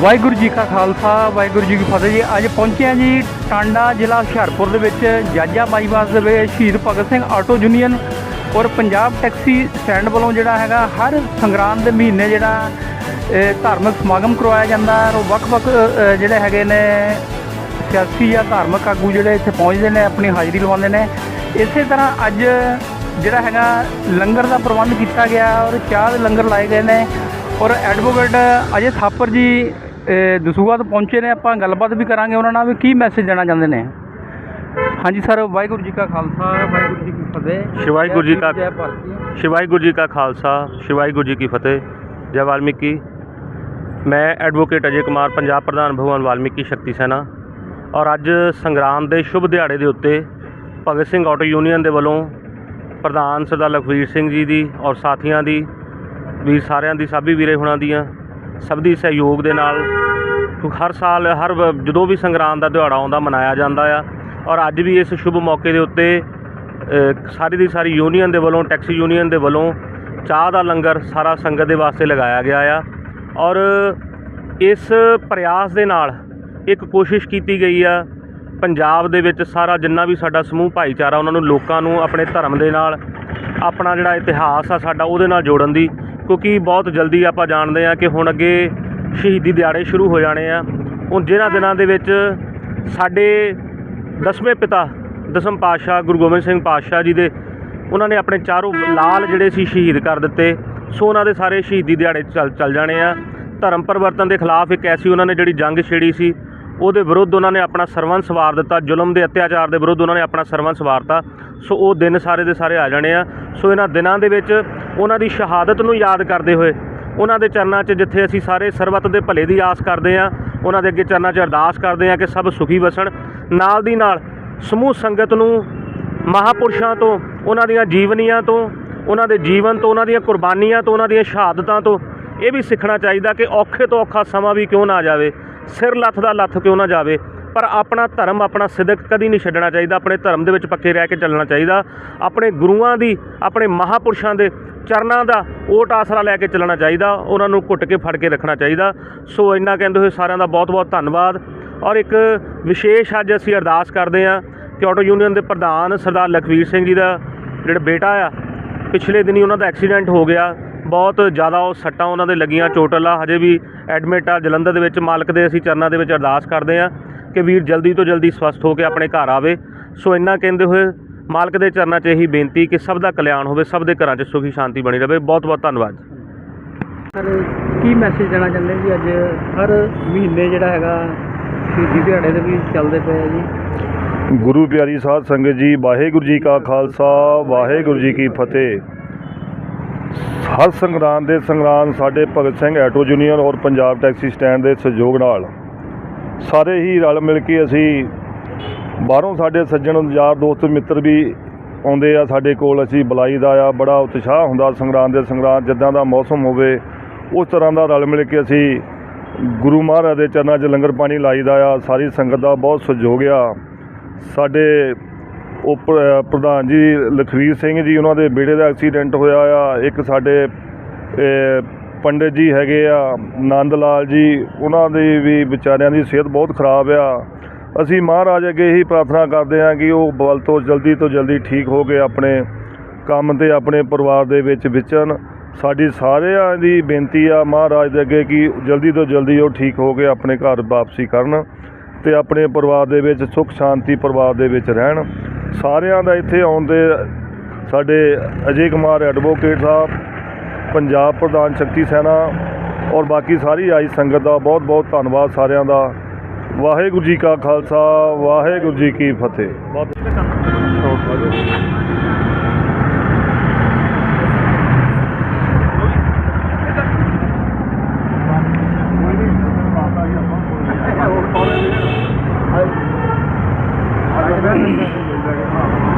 ਵਾਹਿਗੁਰੂ ਜੀ ਕਾ ਖਾਲਸਾ, ਵਾਹਿਗੁਰੂ ਜੀ ਕੀ ਫਤਿਹ ਜੀ। ਅੱਜ ਪਹੁੰਚੇ ਹਾਂ ਜੀ ਟਾਂਡਾ ਜ਼ਿਲ੍ਹਾ ਹੁਸ਼ਿਆਰਪੁਰ ਦੇ ਵਿੱਚ, ਜਾਜਾ ਬਾਈਪਾਸ ਦੇ ਵਿੱਚ ਸ਼ਹੀਦ ਭਗਤ ਸਿੰਘ ਆਟੋ ਯੂਨੀਅਨ ਔਰ ਪੰਜਾਬ ਟੈਕਸੀ ਸਟੈਂਡ ਵੱਲੋਂ ਜਿਹੜਾ ਹੈਗਾ, ਹਰ ਸੰਗਰਾਂਦ ਦੇ ਮਹੀਨੇ ਜਿਹੜਾ ਧਾਰਮਿਕ ਸਮਾਗਮ ਕਰਵਾਇਆ ਜਾਂਦਾ ਹੈ। ਔਰ ਵੱਖ-ਵੱਖ ਜਿਹੜੇ ਹੈਗੇ ਨੇ ਸਿਆਸੀ ਜਾਂ ਧਾਰਮਿਕ ਆਗੂ ਜਿਹੜੇ ਇੱਥੇ ਪਹੁੰਚਦੇ ਨੇ, ਆਪਣੀ ਹਾਜ਼ਰੀ ਲਵਾਉਂਦੇ ਨੇ। ਇਸੇ ਤਰ੍ਹਾਂ ਅੱਜ ਜਿਹੜਾ ਹੈਗਾ, ਲੰਗਰ ਦਾ ਪ੍ਰਬੰਧ ਕੀਤਾ ਗਿਆ ਔਰ ਚਾਹ ਦੇ ਲੰਗਰ ਲਾਏ ਗਏ ਨੇ। ਔਰ ਐਡਵੋਕੇਟ ਅਜੇ ਥਾਪਰ ਜੀ ਦਸੂਹਾ ਤੋਂ ਪਹੁੰਚੇ ਨੇ ਆਪਾਂ ਗੱਲਬਾਤ ਵੀ ਕਰਾਂਗੇ ਉਹਨਾਂ ਨਾਲ ਵੀ ਕੀ ਮੈਸੇਜ ਦੇਣਾ ਚਾਹੁੰਦੇ ਨੇ। ਹਾਂਜੀ ਸਰ ਵਾਹਿਗੁਰੂ ਜੀ ਕਾ ਖਾਲਸਾ ਵਾਹਿਗੁਰੂ ਜੀ ਕੀ ਫਤਿਹ। ਸ਼ਿਵਾਈ ਗੁਰੂ ਜੀ ਕਾ-। ਸ਼ਿਵਾਈ ਗੁਰੂ ਜੀ ਕਾ ਖਾਲਸਾ ਸ਼ਿਵਾਈ ਗੁਰੂ ਜੀ ਕੀ ਫਤਿਹ। ਜੈ ਵਾਲਮੀਕੀ। ਮੈਂ ਐਡਵੋਕੇਟ ਅਜੇ ਕੁਮਾਰ ਪੰਜਾਬ ਪ੍ਰਧਾਨ ਭਗਵਾਨ ਵਾਲਮੀਕੀ ਸ਼ਕਤੀ ਸੈਨਾ। ਔਰ ਅੱਜ ਸੰਗਰਾਮ ਦੇ ਸ਼ੁਭ ਦਿਹਾੜੇ ਦੇ ਉੱਤੇ ਭਗਤ ਸਿੰਘ ਆਟੋ ਯੂਨੀਅਨ ਦੇ ਵੱਲੋਂ ਪ੍ਰਧਾਨ ਸਰਦਾਰ ਲਖਵੀਰ ਸਿੰਘ ਜੀ ਦੀ ਔਰ ਸਾਥੀਆਂ ਦੀ ਵੀ ਸਾਰਿਆਂ ਦੀ ਸਾਬੀ ਵੀਰੇ ਹੁਣਾਂ ਦੀਆਂ ਸਭ ਦੀ ਸਹਿਯੋਗ ਦੇ ਨਾਲ ਕਿਉਂਕਿ ਹਰ ਸਾਲ ਹਰ ਵ- ਜਦੋਂ ਵੀ ਸੰਗਰਾਂਦ ਦਾ ਦਿਹਾੜਾ ਆਉਂਦਾ, ਮਨਾਇਆ ਜਾਂਦਾ ਆ। ਔਰ ਅੱਜ ਵੀ ਇਸ ਸ਼ੁਭ ਮੌਕੇ ਦੇ ਉੱਤੇ ਸਾਰੀ ਦੀ ਸਾਰੀ ਯੂਨੀਅਨ ਦੇ ਵੱਲੋਂ, ਟੈਕਸੀ ਯੂਨੀਅਨ ਦੇ ਵੱਲੋਂ ਚਾਹ ਦਾ ਲੰਗਰ ਸਾਰਾ ਸੰਗਤ ਦੇ ਵਾਸਤੇ ਲਗਾਇਆ ਗਿਆ ਆ। ਔਰ ਇਸ ਪ੍ਰਯਾਸ ਦੇ ਨਾਲ ਇੱਕ ਕੋਸ਼ਿਸ਼ ਕੀਤੀ ਗਈ ਆ, ਪੰਜਾਬ ਦੇ ਵਿੱਚ ਸਾਰਾ ਜਿੰਨਾ ਵੀ ਸਾਡਾ ਸਮੂਹ ਭਾਈਚਾਰਾ, ਉਹਨਾਂ ਨੂੰ ਲੋਕਾਂ ਨੂੰ ਆਪਣੇ ਧਰਮ ਦੇ ਨਾਲ ਆਪਣਾ ਜਿਹੜਾ ਇਤਿਹਾਸ ਆ ਸਾਡਾ ਉਹਦੇ ਨਾਲ ਜੋੜਨ ਦੀ, ਕਿਉਂਕਿ ਬਹੁਤ ਜਲਦੀ ਆਪਾਂ ਜਾਣਦੇ ਆ ਕਿ ਹੁਣ ਅੱਗੇ ਸ਼ਹੀਦੀ ਦਿਹਾੜੇ ਸ਼ੁਰੂ ਹੋ ਜਾਣੇ ਆ। ਉਹ ਜਿਹਨਾਂ ਦਿਨਾਂ ਦੇ ਵਿੱਚ ਸਾਡੇ ਦਸਵੇਂ ਪਿਤਾ ਦਸਮ ਪਾਤਸ਼ਾਹ ਗੁਰੂ ਗੋਬਿੰਦ ਸਿੰਘ ਪਾਤਸ਼ਾਹ ਜੀ ਦੇ, ਉਹਨਾਂ ਨੇ ਆਪਣੇ ਚਾਰੋਂ ਲਾਲ ਜਿਹੜੇ ਸੀ ਸ਼ਹੀਦ ਕਰ ਦਿੱਤੇ। ਸੋ ਉਹਨਾਂ ਦੇ ਸਾਰੇ ਸ਼ਹੀਦੀ ਦਿਹਾੜੇ ਚੱਲ ਚੱਲ ਜਾਣੇ ਆ। ਧਰਮ ਪਰਿਵਰਤਨ ਦੇ ਖਿਲਾਫ ਇੱਕ ਐਸੀ ਉਹਨਾਂ ਨੇ ਜਿਹੜੀ ਜੰਗ ਛੇੜੀ ਸੀ ਉਹਦੇ ਵਿਰੁੱਧ ਉਹਨਾਂ ਨੇ ਆਪਣਾ ਸਰਵੰਸ ਵਾਰ ਦਿੱਤਾ, ਜ਼ੁਲਮ ਦੇ ਅਤਿਆਚਾਰ ਦੇ ਵਿਰੁੱਧ ਉਹਨਾਂ ਨੇ ਆਪਣਾ ਸਰਵੰਸ ਵਾਰਤਾ ਸੋ ਉਹ ਦਿਨ ਸਾਰੇ ਦੇ ਸਾਰੇ ਆ ਜਾਣੇ ਆ। ਸੋ ਇਹਨਾਂ ਦਿਨਾਂ ਦੇ ਵਿੱਚ ਉਹਨਾਂ ਦੀ ਸ਼ਹਾਦਤ ਨੂੰ ਯਾਦ ਕਰਦੇ ਹੋਏ ਉਹਨਾਂ ਦੇ ਚਰਨਾਂ 'ਚ ਜਿੱਥੇ ਅਸੀਂ ਸਾਰੇ ਸਰਬੱਤ ਦੇ ਭਲੇ ਦੀ ਆਸ ਕਰਦੇ ਆ, ਉਹਨਾਂ ਦੇ ਅੱਗੇ ਚਰਨਾਂ 'ਚ ਅਰਦਾਸ ਕਰਦੇ ਆ ਕਿ ਸਭ ਸੁਖੀ ਵਸਣ। ਨਾਲ ਦੀ ਨਾਲ ਸਮੂਹ ਸੰਗਤ ਨੂੰ ਮਹਾਪੁਰਸ਼ਾਂ ਤੋਂ, ਉਹਨਾਂ ਦੀਆਂ ਜੀਵਨੀਆਂ ਤੋਂ, ਉਹਨਾਂ ਦੇ ਜੀਵਨ ਤੋਂ, ਉਹਨਾਂ ਦੀਆਂ ਕੁਰਬਾਨੀਆਂ ਤੋਂ, ਉਹਨਾਂ ਦੀਆਂ ਸ਼ਹਾਦਤਾਂ ਤੋਂ ਇਹ ਵੀ ਸਿੱਖਣਾ ਚਾਹੀਦਾ ਕਿ ਔਖੇ ਤੋਂ ਔਖਾ ਸਮਾਂ ਵੀ ਕਿਉਂ ਨਾ ਜਾਵੇ। ਸਿਰ ਲੱਥ ਦਾ ਲੱਥ ਕਿਉਂ ਨਾ ਜਾਵੇ? ਪਰ ਆਪਣਾ ਧਰਮ, ਆਪਣਾ ਸਿਦਕ ਕਦੀ ਨਹੀਂ ਛੱਡਣਾ ਚਾਹੀਦਾ। ਆਪਣੇ ਧਰਮ ਦੇ ਵਿੱਚ ਪੱਕੇ ਰਹਿ ਕੇ ਚੱਲਣਾ ਚਾਹੀਦਾ। ਆਪਣੇ ਗੁਰੂਆਂ ਦੀ, ਆਪਣੇ ਮਹਾਪੁਰਸ਼ਾਂ ਦੇ ਚਰਨਾਂ ਦਾ ਓਟ ਆਸਰਾ ਲੈ ਕੇ ਚੱਲਣਾ ਚਾਹੀਦਾ। ਉਹਨਾਂ ਨੂੰ ਘੁੱਟ ਕੇ ਫੜ ਕੇ ਰੱਖਣਾ ਚਾਹੀਦਾ। ਸੋ ਇੰਨਾ ਕਹਿੰਦੇ ਹੋਏ ਸਾਰਿਆਂ ਦਾ ਬਹੁਤ ਬਹੁਤ ਧੰਨਵਾਦ। ਔਰ ਇੱਕ ਵਿਸ਼ੇਸ਼ ਅੱਜ ਅਸੀਂ ਅਰਦਾਸ ਕਰਦੇ ਹਾਂ ਕਿ ਆਟੋ ਯੂਨੀਅਨ ਦੇ ਪ੍ਰਧਾਨ ਸਰਦਾਰ ਲਖਵੀਰ ਸਿੰਘ ਜੀ ਦਾ ਜਿਹੜਾ ਬੇਟਾ ਆ, ਪਿਛਲੇ ਦਿਨੀ ਉਹਨਾਂ ਦਾ ਐਕਸੀਡੈਂਟ ਹੋ ਗਿਆ। ਬਹੁਤ ਜ਼ਿਆਦਾ ਉਹ ਸੱਟਾਂ ਉਹਨਾਂ ਦੇ ਲੱਗੀਆਂ ਚੋਟਲ ਆ ਹਜੇ ਵੀ ਐਡਮਿਟ ਆ ਜਲੰਧਰ ਦੇ ਵਿੱਚ ਮਾਲਕ ਦੇ ਅਸੀਂ ਚਰਨਾਂ ਦੇ ਵਿੱਚ ਅਰਦਾਸ ਕਰਦੇ ਆ ਕਿ ਵੀਰ ਜਲਦੀ ਤੋਂ ਜਲਦੀ ਸਵਸਥ ਹੋ ਕੇ ਆਪਣੇ ਘਰ ਆਵੇ। ਸੋ ਇੰਨਾ ਕਹਿੰਦੇ ਹੋਏ ਮਾਲਕ ਦੇ ਚਰਨਾਂ 'ਚ ਇਹੀ ਬੇਨਤੀ ਕਿ ਸਭ ਦਾ ਕਲਿਆਣ ਹੋਵੇ ਸਭ ਦੇ ਘਰਾਂ 'ਚ ਸੁਖੀ ਸ਼ਾਂਤੀ ਬਣੀ ਰਹੇ ਬਹੁਤ ਬਹੁਤ ਧੰਨਵਾਦ। ਸਰ ਕੀ ਮੈਸੇਜ ਦੇਣਾ ਚਾਹੁੰਦੇ ਜੀ? ਅੱਜ ਹਰ ਮਹੀਨੇ ਜਿਹੜਾ ਹੈਗਾ ਸ਼ਹੀਦੀ ਦਿਹਾੜੇ ਦੇ ਵੀ ਚੱਲਦੇ ਪਏ ਆ ਜੀ। ਗੁਰੂ ਪਿਆਰੀ ਸਾਧ ਸੰਗਤ ਜੀ ਵਾਹਿਗੁਰੂ ਜੀ ਕਾ ਖਾਲਸਾ ਵਾਹਿਗੁਰੂ ਜੀ ਕੀ ਫਤਿਹ। ਹਰ ਸੰਗਰਾਂਦ ਦੇ ਸੰਗਰਾਂਦ ਸਾਡੇ ਭਗਤ ਸਿੰਘ ਐਟੋ ਯੂਨੀਅਨ ਔਰ ਪੰਜਾਬ ਟੈਕਸੀ ਸਟੈਂਡ ਦੇ ਸਹਿਯੋਗ ਨਾਲ ਸਾਰੇ ਹੀ ਰਲ ਮਿਲ ਕੇ ਅਸੀਂ ਬਾਹਰੋਂ ਸਾਡੇ ਸੱਜਣ ਯਾਰ ਦੋਸਤ ਮਿੱਤਰ ਵੀ ਆਉਂਦੇ ਆ ਸਾਡੇ ਕੋਲ। ਅਸੀਂ ਬੁਲਾਈ ਦਾ ਆ, ਬੜਾ ਉਤਸ਼ਾਹ ਹੁੰਦਾ ਸੰਗਰਾਂਦ ਦੇ ਸੰਗਰਾਂਦ, ਜਿੱਦਾਂ ਦਾ ਮੌਸਮ ਹੋਵੇ, ਉਸ ਤਰ੍ਹਾਂ ਦਾ ਰਲ ਮਿਲ ਕੇ ਅਸੀਂ ਗੁਰੂ ਮਹਾਰਾਜ ਦੇ ਚਰਨਾਂ 'ਚ ਲੰਗਰ ਪਾਣੀ ਲਾਈਦਾ ਆ। ਸਾਰੀ ਸੰਗਤ ਦਾ ਬਹੁਤ ਸਹਿਯੋਗ ਆ। ਸਾਡੇ ਉਹ ਪ੍ਰਧਾਨ ਜੀ ਲਖਵੀਰ ਸਿੰਘ ਜੀ, ਉਹਨਾਂ ਦੇ ਬੇੜੇ ਦਾ ਐਕਸੀਡੈਂਟ ਹੋਇਆ ਆ। ਇੱਕ ਸਾਡੇ ਪੰਡਿਤ ਜੀ ਹੈਗੇ ਆ, ਨੰਦ ਲਾਲ ਜੀ, ਉਹਨਾਂ ਦੀ ਵੀ ਵਿਚਾਰਿਆਂ ਦੀ ਸਿਹਤ ਬਹੁਤ ਖਰਾਬ ਆ। ਅਸੀਂ ਮਹਾਰਾਜ ਅੱਗੇ ਇਹੀ ਪ੍ਰਾਰਥਨਾ ਕਰਦੇ ਹਾਂ ਕਿ ਉਹ ਬਲ ਤੋਂ ਜਲਦੀ ਤੋਂ ਜਲਦੀ ਠੀਕ ਹੋ ਕੇ ਆਪਣੇ ਕੰਮ ਤੇ ਆਪਣੇ ਪਰਿਵਾਰ ਦੇ ਵਿੱਚ ਵਿਚਰਨ। ਸਾਡੀ ਸਾਰਿਆਂ ਦੀ ਬੇਨਤੀ ਆ ਮਹਾਰਾਜ ਦੇ ਅੱਗੇ ਕਿ ਜਲਦੀ ਤੋਂ ਜਲਦੀ ਉਹ ਠੀਕ ਹੋ ਕੇ ਆਪਣੇ ਘਰ ਵਾਪਸੀ ਕਰਨ ਤੇ ਆਪਣੇ ਪਰਿਵਾਰ ਦੇ ਵਿੱਚ ਸੁੱਖ ਸ਼ਾਂਤੀ ਪਰਿਵਾਰ ਦੇ ਵਿੱਚ ਰਹਿਣ। ਸਾਰਿਆਂ ਦਾ ਇੱਥੇ ਆਉਣ ਦੇ ਸਾਡੇ ਅਜੇ ਕੁਮਾਰ ਐਡਵੋਕੇਟ ਸਾਹਿਬ, ਪੰਜਾਬ ਪ੍ਰਧਾਨ ਸ਼ਕਤੀ ਸੈਨਾ ਔਰ ਬਾਕੀ ਸਾਰੀ ਆਈ ਸੰਗਤ ਦਾ ਬਹੁਤ ਬਹੁਤ ਧੰਨਵਾਦ ਸਾਰਿਆਂ ਦਾ। ਵਾਹਿਗੁਰੂ ਜੀ ਕਾ ਖਾਲਸਾ, ਵਾਹਿਗੁਰੂ ਜੀ ਕੀ ਫਤਿਹ। ਬਹੁਤ